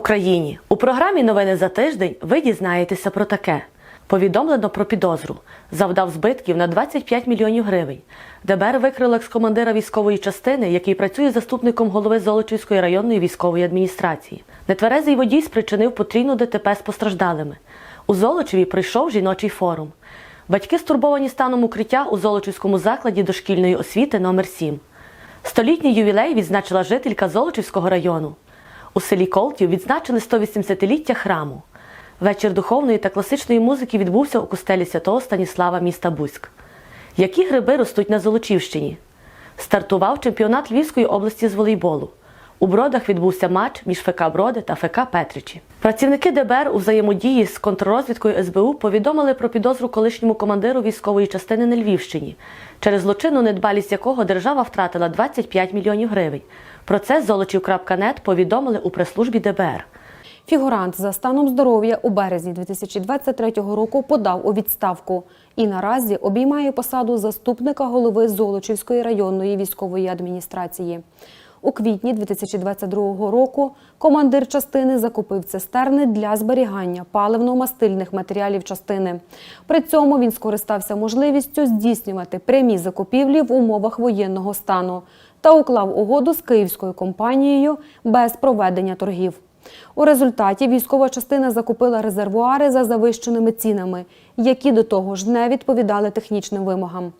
Україні! У програмі Новини за тиждень ви дізнаєтеся про таке. Повідомлено про підозру. Завдав збитків на 25 мільйонів гривень. ДБР викрило екс-командира військової частини, який працює заступником голови Золочівської районної військової адміністрації. Нетверезий водій спричинив потрійну ДТП з постраждалими. У Золочеві прийшов жіночий форум. Батьки стурбовані станом укриття у Золочівському закладі дошкільної освіти номер 7 Столітній ювілей відзначила жителька Золочівського району. У селі Колтів відзначили 180-ліття храму. Вечір духовної та класичної музики відбувся у костелі святого Станіслава міста Буськ. Які гриби ростуть на Золочівщині? Стартував чемпіонат Львівської області з волейболу. У бродах відбувся матч між ФК Броди та ФК Петричі. Працівники ДБР у взаємодії з контррозвідкою СБУ повідомили про підозру колишньому командиру військової частини на Львівщині, через злочинну недбалість якого держава втратила 25 мільйонів гривень. Про це золочів.нет повідомили у прес-службі ДБР. Фігурант за станом здоров'я у березні 2023 року подав у відставку і наразі обіймає посаду заступника голови Золочівської районної військової адміністрації. У квітні 2022 року командир частини закупив цистерни для зберігання паливно-мастильних матеріалів частини. При цьому він скористався можливістю здійснювати прямі закупівлі в умовах воєнного стану та уклав угоду з київською компанією без проведення торгів. У результаті військова частина закупила резервуари за завищеними цінами, які до того ж не відповідали технічним вимогам.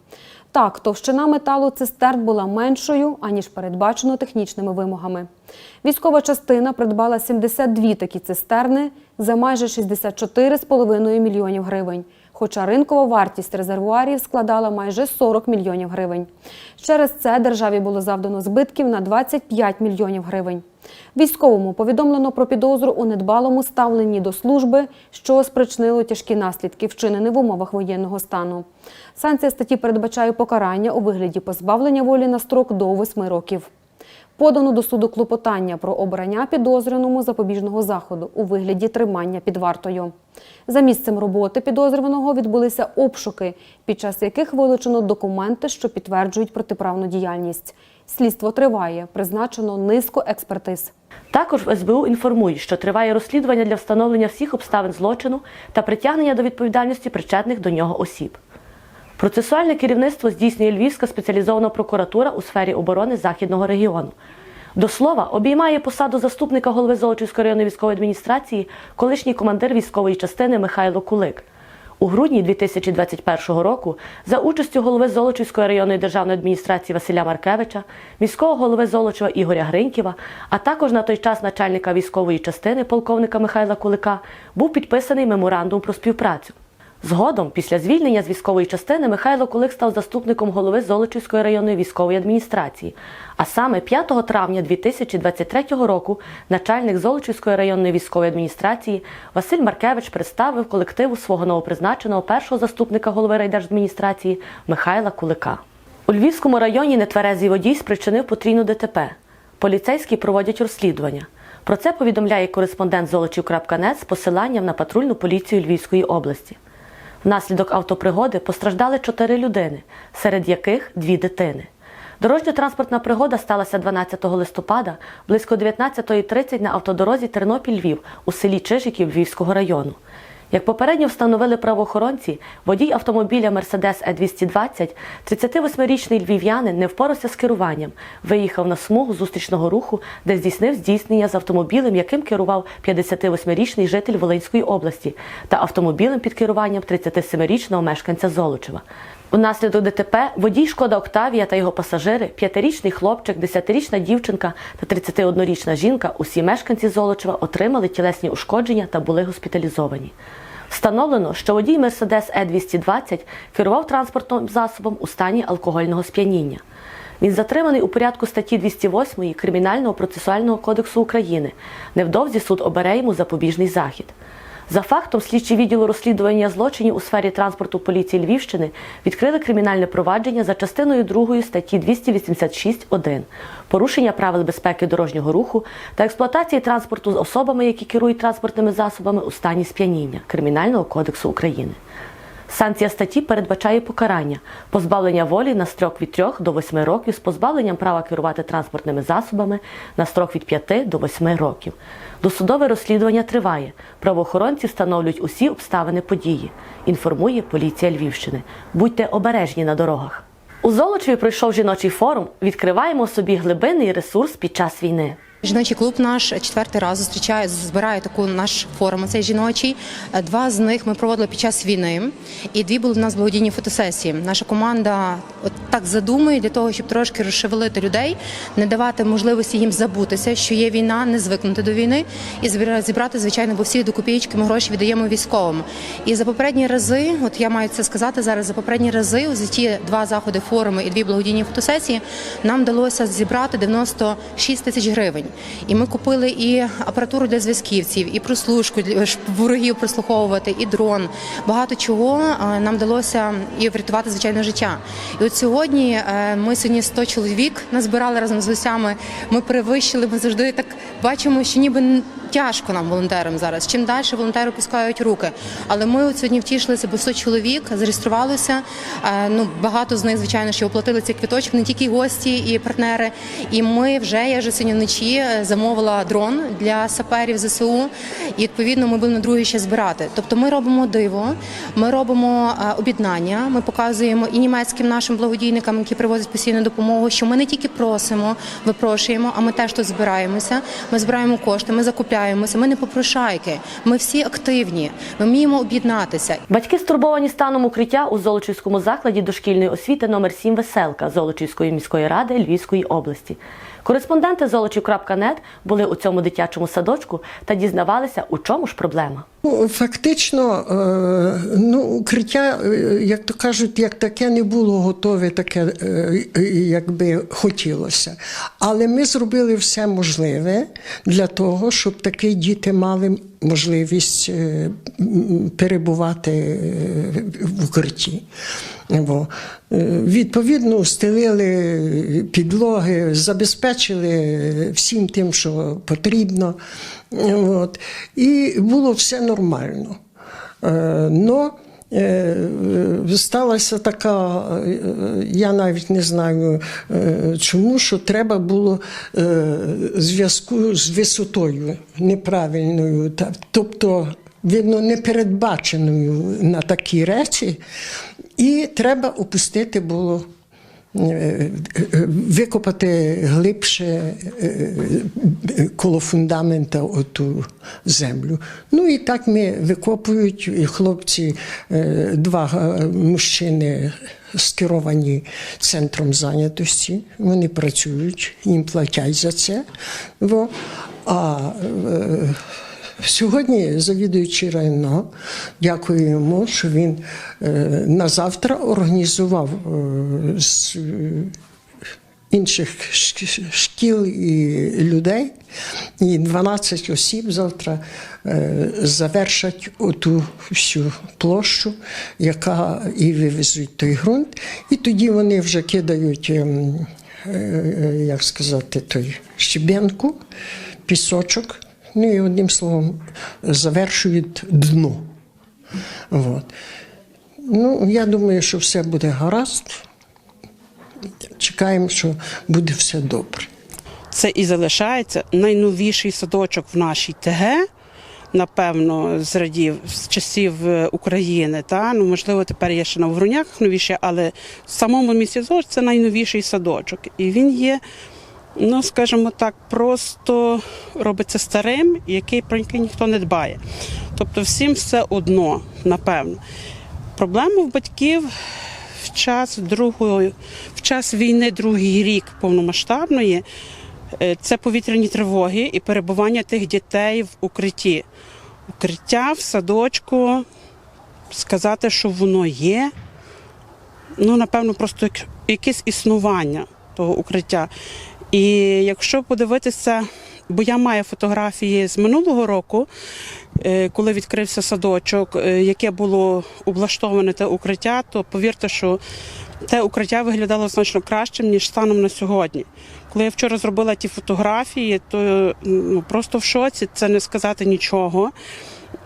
Так, товщина металу цистерн була меншою, аніж передбачено технічними вимогами. Військова частина придбала 72 такі цистерни за майже 64,5 мільйонів гривень, хоча ринкова вартість резервуарів складала майже 40 мільйонів гривень. Через це державі було завдано збитків на 25 мільйонів гривень. Військовому повідомлено про підозру у недбалому ставленні до служби, що спричинило тяжкі наслідки, вчинені в умовах воєнного стану. Санкція статті передбачає покарання у вигляді позбавлення волі на строк до 8 років. Подано до суду клопотання про обрання підозрюваному запобіжного заходу у вигляді тримання під вартою. За місцем роботи підозрюваного відбулися обшуки, під час яких вилучено документи, що підтверджують протиправну діяльність. Слідство триває, призначено низку експертиз. Також в СБУ інформують, що триває розслідування для встановлення всіх обставин злочину та притягнення до відповідальності причетних до нього осіб. Процесуальне керівництво здійснює Львівська спеціалізована прокуратура у сфері оборони Західного регіону. До слова, обіймає посаду заступника голови Золочівської районної військової адміністрації колишній командир військової частини Михайло Кулик. У грудні 2021 року за участю голови Золочівської районної державної адміністрації Василя Маркевича, міського голови Золочева Ігоря Гриньківа, а також на той час начальника військової частини полковника Михайла Кулика, був підписаний меморандум про співпрацю. Згодом, після звільнення з військової частини, Михайло Кулик став заступником голови Золочівської районної військової адміністрації. А саме 5 травня 2023 року начальник Золочівської районної військової адміністрації Василь Маркевич представив колективу свого новопризначеного першого заступника голови райдержадміністрації Михайла Кулика. У Львівському районі нетверезий водій спричинив потрійну ДТП. Поліцейські проводять розслідування. Про це повідомляє кореспондент Золочів.нет з посиланням на патрульну поліцію Львівської області. Внаслідок автопригоди постраждали чотири людини, серед яких дві дитини. Дорожньо-транспортна пригода сталася 12 листопада близько 19.30 на автодорозі Тернопіль-Львів у селі Чижиків Львівського району. Як попередньо встановили правоохоронці, водій автомобіля Mercedes E220, 38-річний львів'янин, не впорався з керуванням, виїхав на смугу зустрічного руху, де здійснив здійснення з автомобілем, яким керував 58-річний житель Волинської області, та автомобілем під керуванням 37-річного мешканця Золочева. Унаслідок ДТП водій Шкода Октавія та його пасажири, п'ятирічний хлопчик, десятирічна дівчинка та 31-річна жінка, усі мешканці Золочева отримали тілесні ушкодження та були госпіталізовані. Встановлено, що водій Mercedes E220 керував транспортним засобом у стані алкогольного сп'яніння. Він затриманий у порядку статті 208 Кримінального процесуального кодексу України. Невдовзі суд обере йому запобіжний захід. За фактом, слідчі відділу розслідування злочинів у сфері транспорту поліції Львівщини відкрили кримінальне провадження за частиною 2 статті 286.1 порушення правил безпеки дорожнього руху та експлуатації транспорту з особами, які керують транспортними засобами у стані сп'яніння Кримінального кодексу України. Санкція статті передбачає покарання позбавлення волі на строк від 3 до 8 років з позбавленням права керувати транспортними засобами на строк від 5 до 8 років. Досудове розслідування триває. Правоохоронці встановлюють усі обставини події. Інформує поліція Львівщини. Будьте обережні на дорогах. У Золочеві пройшов жіночий форум. Відкриваємо собі глибинний ресурс під час війни. Жіночий клуб наш четвертий раз зустрічає, збирає таку наш форум. Цей жіночий. Два з них ми проводили під час війни, і дві були в нас благодійні фотосесії. Наша команда от так задумує для того, щоб трошки розшевелити людей, не давати можливості їм забутися, що є війна, не звикнути до війни, і зібрати, звичайно, бо всі до копієчки ми гроші віддаємо військовим. І за попередні рази, от я маю це сказати зараз, за попередні рази, за ті два заходи, форуми і дві благодійні фотосесії, нам вдалося зібрати 96 тисяч гривень. І ми купили і апаратуру для зв'язківців, і прослушку для ворогів прослуховувати, і дрон. Багато чого е, нам вдалося і врятувати звичайно життя. І от сьогодні е, ми сьогодні 100 чоловік назбирали разом з гостями. Ми перевищили. Ми завжди так бачимо, що ніби тяжко нам волонтерам зараз. Чим далі волонтери пускають руки. Але ми от сьогодні втішилися, бо 100 чоловік зареєструвалося. Е, Ну багато з них, звичайно, що оплатили цей квіточок, не тільки гості і партнери. І ми вже я вже сьогодні вночі замовила дрон для саперів ЗСУ. І відповідно ми будемо другий ще збирати. Тобто ми робимо диво, ми робимо е, об'єднання. Ми показуємо і німецьким нашим благодійникам, які привозять постійну допомогу, що ми не тільки просимо, випрошуємо, а ми теж тут збираємося. Ми збираємо кошти, ми закупляємося. Ми не попрошайки. Ми всі активні. Ми вміємо об'єднатися. Батьки стурбовані станом укриття у Золочівському закладі дошкільної освіти номер 7 Веселка Золочівської міської ради Львівської області. Кореспонденти Золочів.нет були у цьому дитячому садочку та дізнавалися, у чому ж проблема. Ну, Фактично, е, ну, укриття, е, як то кажуть, як таке не було готове, таке, е, як би хотілося. Але ми зробили все можливе для того, щоб такі діти мали можливість перебувати в укритті. Е, відповідно, стелили підлоги, забезпечили всім тим, що потрібно. От. І було все нормально. Е, Но е, сталася така, е, я навіть не знаю е, чому, що треба було е, зв'язку з висотою неправильною, тобто, видно, непередбаченою на такі речі, і треба опустити було. е, е, Викопати глибше е, коло фундамента оту землю. Ну і так ми викопують і хлопці, два мужчини скеровані центром зайнятості. Вони працюють, їм платять за це. А Сьогодні завідуючий районо, дякую йому, що він е, на завтра організував е, з е, інших шкіл і людей. І 12 осіб завтра завершать оту всю площу, яка і вивезуть той ґрунт. І тоді вони вже кидають, ем, як сказати, той щебенку, пісочок. Ну і одним словом завершують дно. От. Ну, я думаю, що все буде гаразд. Чекаємо, що буде все добре. Це і залишається найновіший садочок в нашій ТГ. Напевно, з радів з часів е, України. Та ну можливо, тепер є ще на Вгрунях новіше, але в самому місті Золоч це найновіший садочок. І він є, ну скажімо так, просто робиться старим, який про який ніхто не дбає. Тобто, всім все одно, напевно. Проблема в батьків в час другої, в час війни, другий рік повномасштабної. Е, Це повітряні тривоги і перебування тих дітей в укритті. Укриття в садочку, сказати, що воно є, ну, напевно, просто якесь існування того укриття. І якщо подивитися, бо я маю фотографії з минулого року, е, коли відкрився садочок, е, яке було облаштоване те укриття, то повірте, що те укриття виглядало значно кращим, ніж станом на сьогодні. Коли я вчора зробила ті фотографії, то ну, просто в шоці, це не сказати нічого.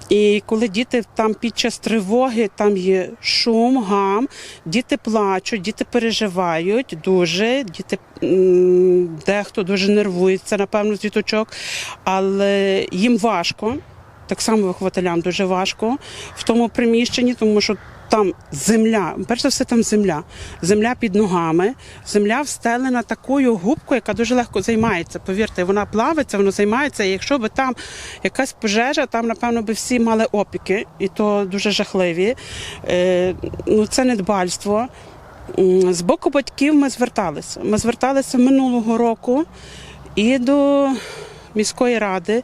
І коли діти там під час тривоги, там є шум, гам, діти плачуть, діти переживають дуже, діти дехто дуже нервується, напевно, з діточок, але їм важко. Так само вихователям дуже важко в тому приміщенні, тому що там земля, перш за все, там земля. Земля під ногами, земля встелена такою губкою, яка дуже легко займається. Повірте, вона плавиться, вона займається. І якщо би там якась пожежа, там, напевно, би всі мали опіки, і то дуже жахливі. Е, ну, це недбальство. З боку батьків ми зверталися. Ми зверталися минулого року і до міської ради,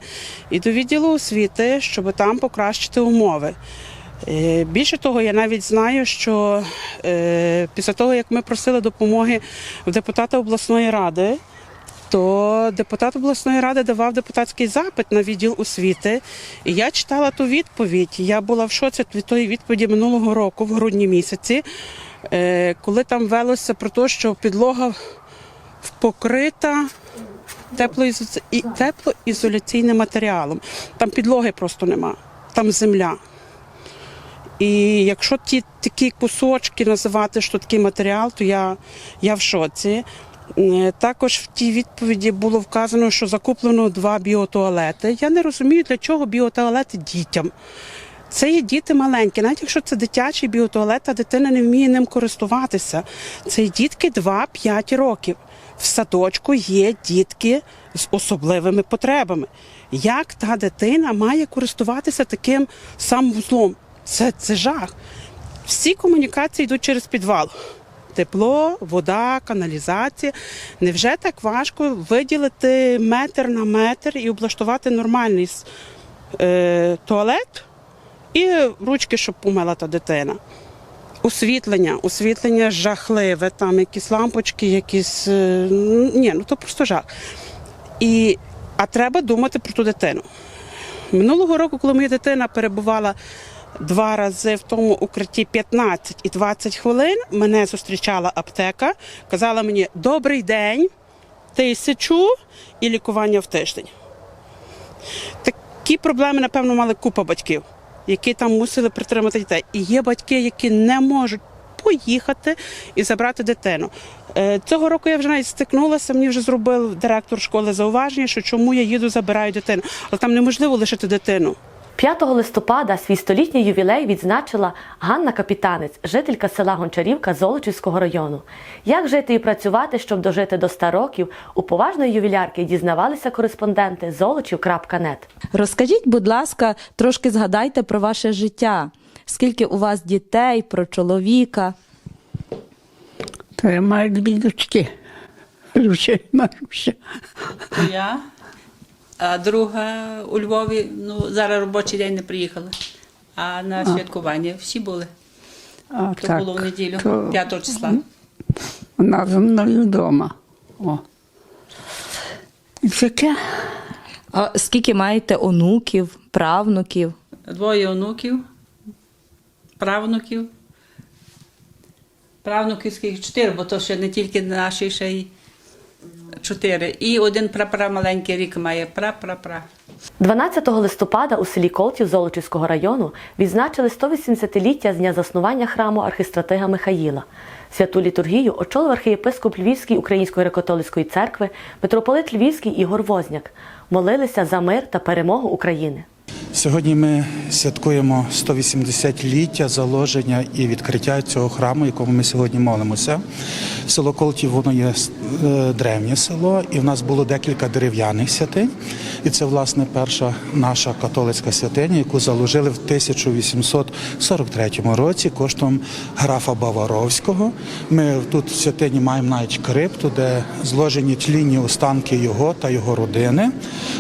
і до відділу освіти, щоб там покращити умови. Е, Більше того, я навіть знаю, що е, після того, як ми просили допомоги в депутата обласної ради, то депутат обласної ради давав депутатський запит на відділ освіти. І я читала ту відповідь. Я була в шоці від тої відповіді минулого року, в грудні місяці, е, коли там велося про те, що підлога покрита теплоізо- теплоізоляційним матеріалом. Там підлоги просто нема, там земля. І якщо ті такі кусочки називати, що такий матеріал, то я, я в шоці. Е, Також в тій відповіді було вказано, що закуплено два біотуалети. Я не розумію, для чого біотуалети дітям. Це є діти маленькі, навіть якщо це дитячий біотуалет, а дитина не вміє ним користуватися. Це дітки 2-5 років. В садочку є дітки з особливими потребами. Як та дитина має користуватися таким санвузлом? Це, це жах. Всі комунікації йдуть через підвал. Тепло, вода, каналізація. Невже так важко виділити метр на метр і облаштувати нормальний е, туалет і ручки, щоб помила та дитина? Освітлення, освітлення жахливе, там якісь лампочки, якісь. е, Ні, ну то просто жах. І, а треба думати про ту дитину. Минулого року, коли моя дитина перебувала два рази в тому укритті 15 і 20 хвилин, мене зустрічала аптека, казала мені добрий день, тисячу і лікування в тиждень. Такі проблеми, напевно, мали купа батьків, які там мусили притримати дітей. І є батьки, які не можуть поїхати і забрати дитину. Е, Цього року я вже навіть стикнулася, мені вже зробив директор школи зауваження, що чому я їду, забираю дитину. Але там неможливо лишити дитину. 5 листопада свій столітній ювілей відзначила Ганна Капітанець, жителька села Гончарівка Золочівського району. Як жити і працювати, щоб дожити до 100 років, у поважної ювілярки дізнавалися кореспонденти золочів.нет. Розкажіть, будь ласка, трошки згадайте про ваше життя. Скільки у вас дітей, про чоловіка? То я маю дві дочки. Маруся. Я, а друга у Львові, ну зараз робочий день не приїхала. А на святкування всі були. А То було в неділю, то 5 числа. Вона зі мною вдома. О. І таке. А скільки маєте онуків, правнуків? Двоє онуків, правнуків. Правнуків скільки чотири, бо то ще не тільки наші, ще й чотири. І один прапра маленький рік має пра-пра-пра. 12 листопада у селі Колтів Золочівського району відзначили 180-ліття з дня заснування храму архистратига Михаїла. Святу літургію очолив архієпископ Львівської Української греко-католицької церкви, митрополит Львівський Ігор Возняк. Молилися за мир та перемогу України. Сьогодні ми святкуємо 180-ліття заложення і відкриття цього храму, якому ми сьогодні молимося. Село Колтів воно є древнє село, і в нас було декілька дерев'яних святинь. І це, власне, перша наша католицька святиня, яку заложили в 1843 році коштом графа Баваровського. Ми тут в святині маємо навіть крипту, де зложені тлінні останки його та його родини.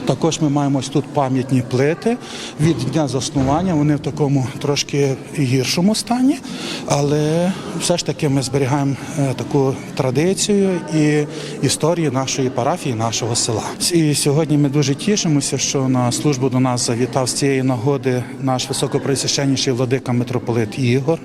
Також ми маємо ось тут пам'ятні плити від дня заснування. Вони в такому трошки гіршому стані, але все ж таки ми зберігаємо е, таку традицію і і історії нашої парафії, нашого села. І сьогодні ми дуже тішимося, що на службу до нас завітав з цієї нагоди наш високоприсвященніший владика митрополит Ігор.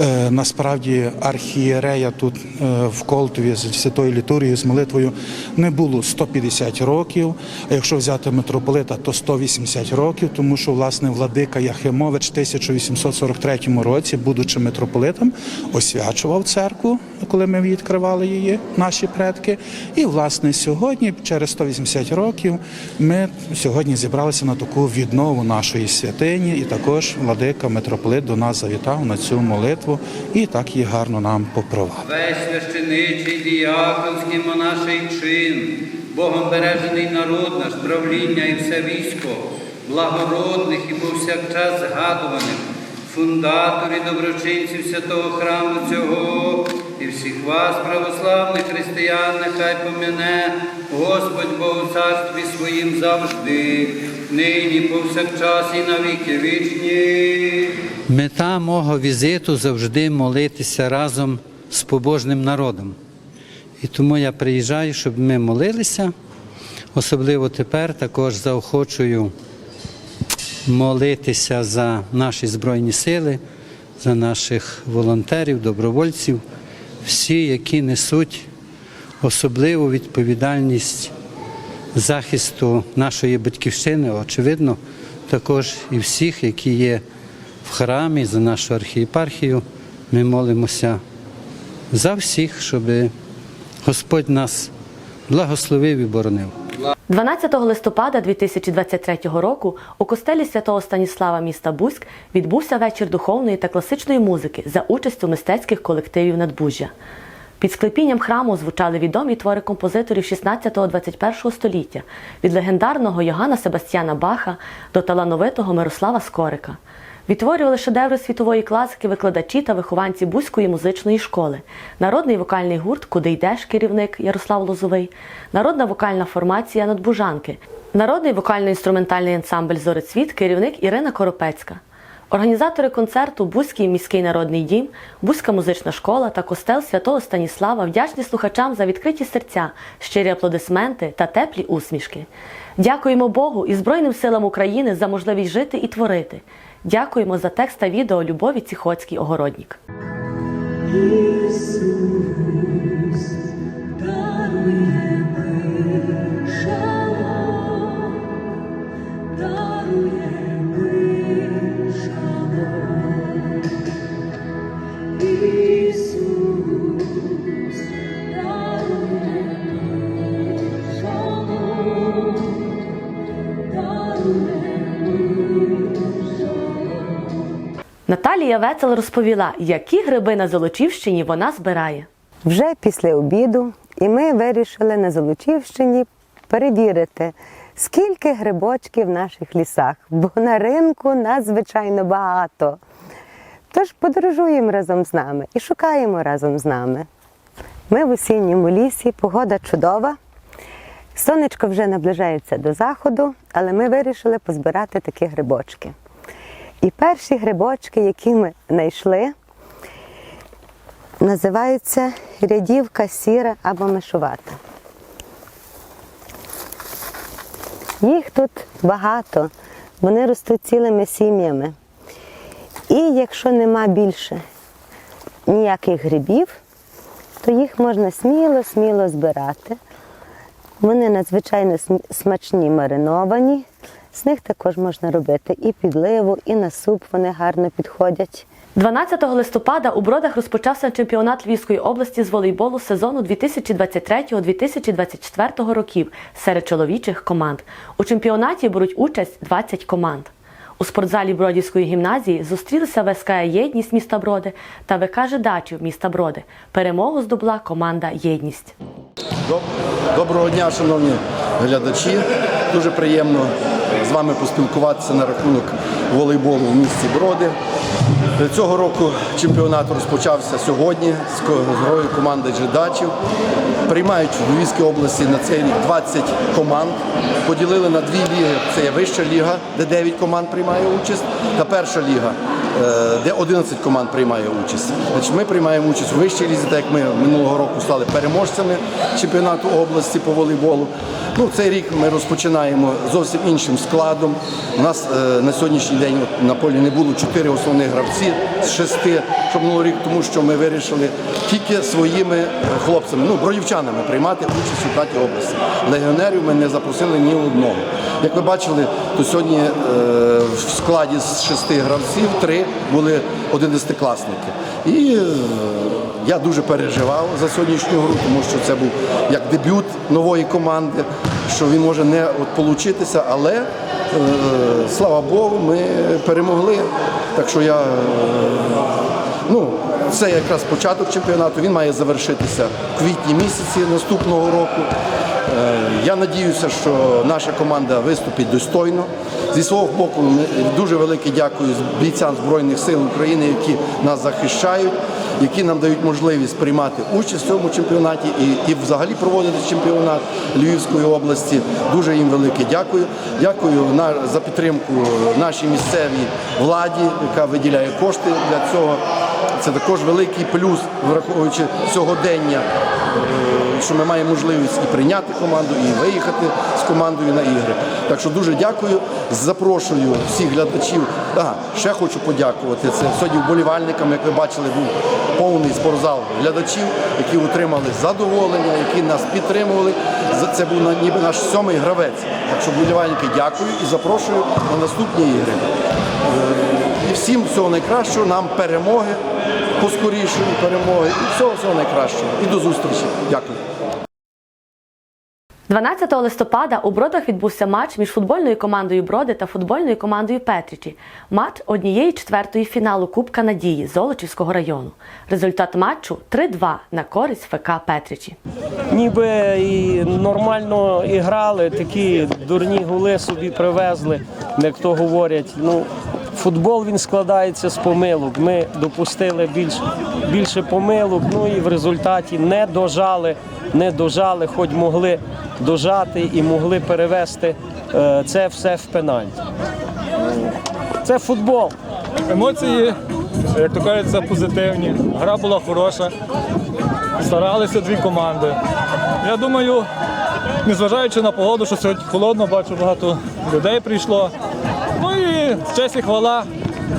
Е, Насправді архієрея тут е, в Колтові з святою літургією, з молитвою не було 150 років. А якщо взяти митрополита, то 180 років, тому що власне владика Яхимович в 1843 році, будучи митрополитом, освячував церкву, коли ми відкривали її, наші предки. І власне сьогодні, через 180 років, ми сьогодні зібралися на таку віднову нашої святині, і також владика митрополит до нас завітав на цю молитву і так її гарно нам попровадив. Весь священичий, діяконський монаший чин, Богом бережений народ наш, правління і все військо, благородних і повсякчас згадуваних, фундаторів, доброчинців святого храму цього, і всіх вас, православних християн, нехай помине Господь Бог у царстві своїм завжди, нині повсякчас і на віки вічні. Мета мого візиту завжди молитися разом з побожним народом. І тому я приїжджаю, щоб ми молилися. Особливо тепер також заохочую молитися за наші Збройні сили, за наших волонтерів, добровольців, всі, які несуть особливу відповідальність захисту нашої батьківщини, очевидно, також і всіх, які є в храмі, за нашу архієпархію. Ми молимося за всіх, щоб Господь нас благословив і боронив. 12 листопада 2023 року у костелі святого Станіслава міста Бузьк відбувся вечір духовної та класичної музики за участю мистецьких колективів Надбужжя. Під склепінням храму звучали відомі твори композиторів 16-21 століття від легендарного Йоганна Себастьяна Баха до талановитого Мирослава Скорика. Відтворювали шедеври світової класики викладачі та вихованці Бузької музичної школи, народний вокальний гурт Куди йдеш, керівник Ярослав Лозовий, народна вокальна формація Надбужанки, народний вокально-інструментальний ансамбль Зорецвіт, керівник Ірина Коропецька. Організатори концерту Бузький міський народний дім, Бузька музична школа та костел святого Станіслава вдячні слухачам за відкриті серця, щирі аплодисменти та теплі усмішки. Дякуємо Богу і Збройним силам України за можливість жити і творити. Дякуємо за текст та відео Любові Ціхоцькій Огороднік. Наталія Вецел розповіла, які гриби на Золочівщині вона збирає. Вже після обіду, і ми вирішили на Золочівщині перевірити, скільки грибочків в наших лісах, бо на ринку надзвичайно багато. Тож подорожуємо разом з нами і шукаємо разом з нами. Ми в осінньому лісі, погода чудова. Сонечко вже наближається до заходу, але ми вирішили позбирати такі грибочки. І перші грибочки, які ми знайшли, називаються рядівка сіра або мишувата. Їх тут багато, вони ростуть цілими сім'ями. І якщо нема більше ніяких грибів, то їх можна сміло-сміло збирати. Вони надзвичайно смачні мариновані. З них також можна робити і підливу, і на суп вони гарно підходять. 12 листопада у Бродах розпочався чемпіонат Львівської області з волейболу сезону 2023-2024 років серед чоловічих команд. У чемпіонаті беруть участь 20 команд. У спортзалі Бродівської гімназії зустрілися ВСК Єдність міста Броди та ВК Жидачів міста Броди. Перемогу здобула команда Єдність. Доброго дня, шановні глядачі. Дуже приємно з вами поспілкуватися на рахунок волейболу в місті Броди. Цього року чемпіонат розпочався сьогодні з грою команди джедачів. Приймають в Львівській області на цей рік 20 команд. Поділили на дві ліги. Це є вища ліга, де 9 команд приймає участь, та перша ліга. Е, де 11 команд приймає участь. Значить, ми приймаємо участь у вищій лізі, так як ми минулого року стали переможцями чемпіонату області по волейболу. Ну, цей рік ми розпочинаємо зовсім іншим складом. У нас е, на сьогоднішній день на полі не було чотири основних гравці з шести, що минулого рік, тому що ми вирішили тільки своїми е, хлопцями, ну, бродівчанами приймати участь у чемпіонаті області. Легіонерів ми не запросили ні одного. Як ви бачили, то сьогодні е, в складі з шести гравців три були одинадцятикласники. І е, я дуже переживав за сьогоднішню гру, тому що це був як дебют нової команди, що він може не от получитися, але е, слава Богу, ми перемогли. Так що я е, ну, це якраз початок чемпіонату. Він має завершитися в квітні місяці наступного року. Е, Я надіюся, що наша команда виступить достойно. Зі свого боку, дуже велике дякую бійцям Збройних сил України, які нас захищають, які нам дають можливість приймати участь в цьому чемпіонаті і, і взагалі проводити чемпіонат Львівської області. Дуже їм велике дякую. Дякую за підтримку нашій місцевій владі, яка виділяє кошти для цього. Це також великий плюс, враховуючи сьогодення, е, що ми маємо можливість і прийняти команду, і виїхати з командою на ігри. Так що дуже дякую. Запрошую всіх глядачів. Ага, ще хочу подякувати. Це сьогодні вболівальникам, як ви бачили, був повний спортзал глядачів, які отримали задоволення, які нас підтримували. Це був ніби наш сьомий гравець. Так що вболівальники дякую і запрошую на наступні ігри. І всім всього найкращого, нам перемоги, поскорішої перемоги і всього всього найкращого. І до зустрічі. Дякую. 12 листопада у Бродах відбувся матч між футбольною командою Броди та футбольною командою Петричі. Матч однієї четвертої фіналу Кубка Надії Золочівського району. Результат матчу 3-2 на користь ФК Петричі. ніби і нормально і грали, такі дурні гули собі привезли, як то говорять. Ну, футбол він складається з помилок. Ми допустили більш, більше помилок, ну і в результаті не дожали, не дожали, хоч могли дожати і могли перевести е, це все в пенальті. Це футбол. Емоції, як то кажеться, позитивні. Гра була хороша. Старалися дві команди. Я думаю, незважаючи на погоду, що сьогодні холодно, бачу, багато людей прийшло. І честь і хвала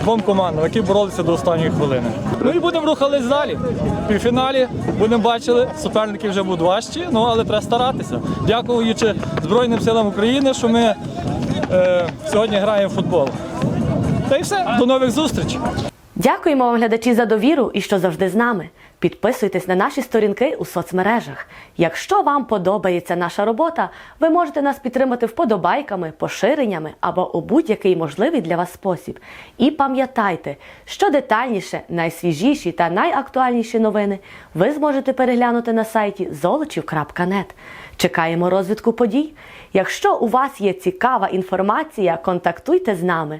двом командам, які боролися до останньої хвилини. Ну і будемо рухались далі. В півфіналі будемо бачили, суперники вже будуть важчі, ну але треба старатися. Дякуючи Збройним силам України, що ми е, сьогодні граємо в футбол. Та й все, до нових зустрічей. Дякуємо вам, глядачі, за довіру і що завжди з нами. Підписуйтесь на наші сторінки у соцмережах. Якщо вам подобається наша робота, ви можете нас підтримати вподобайками, поширеннями або у будь-який можливий для вас спосіб. І пам'ятайте, що детальніше, найсвіжіші та найактуальніші новини ви зможете переглянути на сайті золочів.нет. Чекаємо розвитку подій. Якщо у вас є цікава інформація, контактуйте з нами,